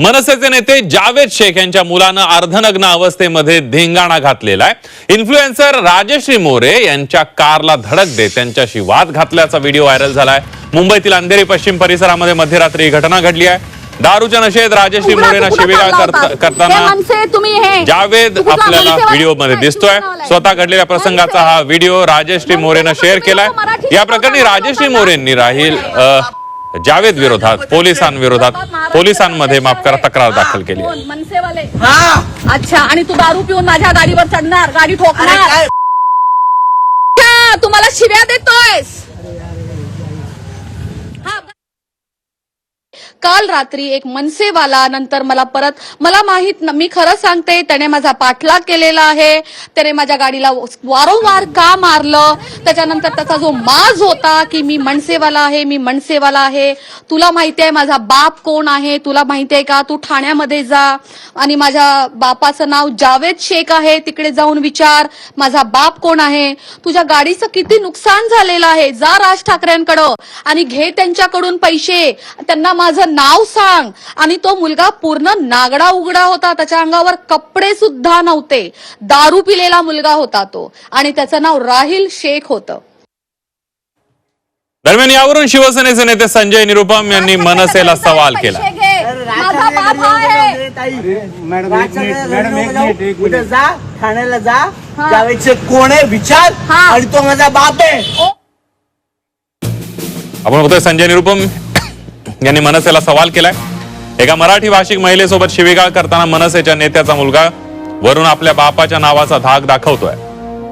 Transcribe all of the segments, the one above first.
मनसेचे नेते जावेद शेख यांच्या मुलानं अर्धनग्न अवस्थेमध्ये धिंगाणा घातलेला आहे. इन्फ्लुएन्सर राजश्री मोरे यांच्या कारला धडक देत त्यांच्याशी वाद घातल्याचा व्हिडिओ व्हायरल झालाय. मुंबईतील अंधेरी पश्चिम परिसरामध्ये मध्यरात्री ही घटना घडली आहे. दारूच्या नशेत राजश्री मोरेना होता? करताना जावेद आपल्याला? व्हिडिओमध्ये दिसतोय. स्वतः घडलेल्या प्रसंगाचा हा व्हिडिओ राजश्री मोरेनं शेअर केलाय. या प्रकरणी राजश्री मोरेंनी राहील जावेद विरोधात पोलिसांविरोधात पोलिसांमध्ये माफ करा तक्रार दाखल केली? मनसेवाले. हा. अच्छा आणि तू दारू पिऊन माझ्या गाडीवर चढणार गाडी ठोकणार. काय? अच्छा, तू मला शिव्या देतोयस हा. काल रात्री एक मनसेवाला नंतर मला परत मला माहीत मी खरं सांगते त्याने माझा पाठलाग केलेला आहे. त्याने माझ्या गाडीला वारंवार का मारलं? त्याच्यानंतर त्याचा जो माज होता की मी मनसेवाला आहे मी मनसेवाला आहे. तुला माहिती आहे माझा बाप कोण आहे? तुला माहिती आहे का? तू ठाण्यामध्ये जा. आणि माझ्या बापाचं नाव जावेद शेख आहे. तिकडे जाऊन विचार माझा बाप कोण आहे? तुझ्या गाडीचं किती नुकसान झालेलं आहे? जा राज ठाकरेंकडं. आणि घे त्यांच्याकडून पैसे. त्यांना माझं नाव सांग. आणि तो मुलगा पूर्ण नागडा उघडा होता. त्याच्या अंगावर कपडे सुद्धा नव्हते. दारू पिलेला मुलगा होता तो. आणि त्याचं नाव राहिल शेख होतं. दरम्यान यावरून शिवसेनेचे नेते संजय निरुपम यांनी मनसेला सवाल केला. पैसे घे. माझा बाप आहे. मॅडम, एक मिनिट, मॅडम, एक मिनिट, एक उद्या मिनिट. जा? ठाण्याला जा. जावेदचे कोण आहे? विचार. हा. आणि तो माझा बाप आहे. आपण बघतोय संजय निरुपम यांनी मनसेला सवाल केलाय. एका मराठी भाषिक महिलेसोबत शिवीगाळ करताना मनसेच्या नेत्याचा मुलगा वरून आपल्या बापाच्या नावाचा धाक दाखवतोय.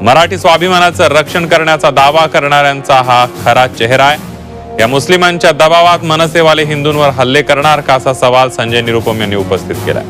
मराठी स्वाभिमानाचं रक्षण करण्याचा दावा करणाऱ्यांचा हा खरा चेहरा आहे. या मुस्लिमांच्या दबावात मनसेवाले हिंदूंवर हल्ले करणार का असा सवाल संजय निरुपम यांनी उपस्थित केलाय.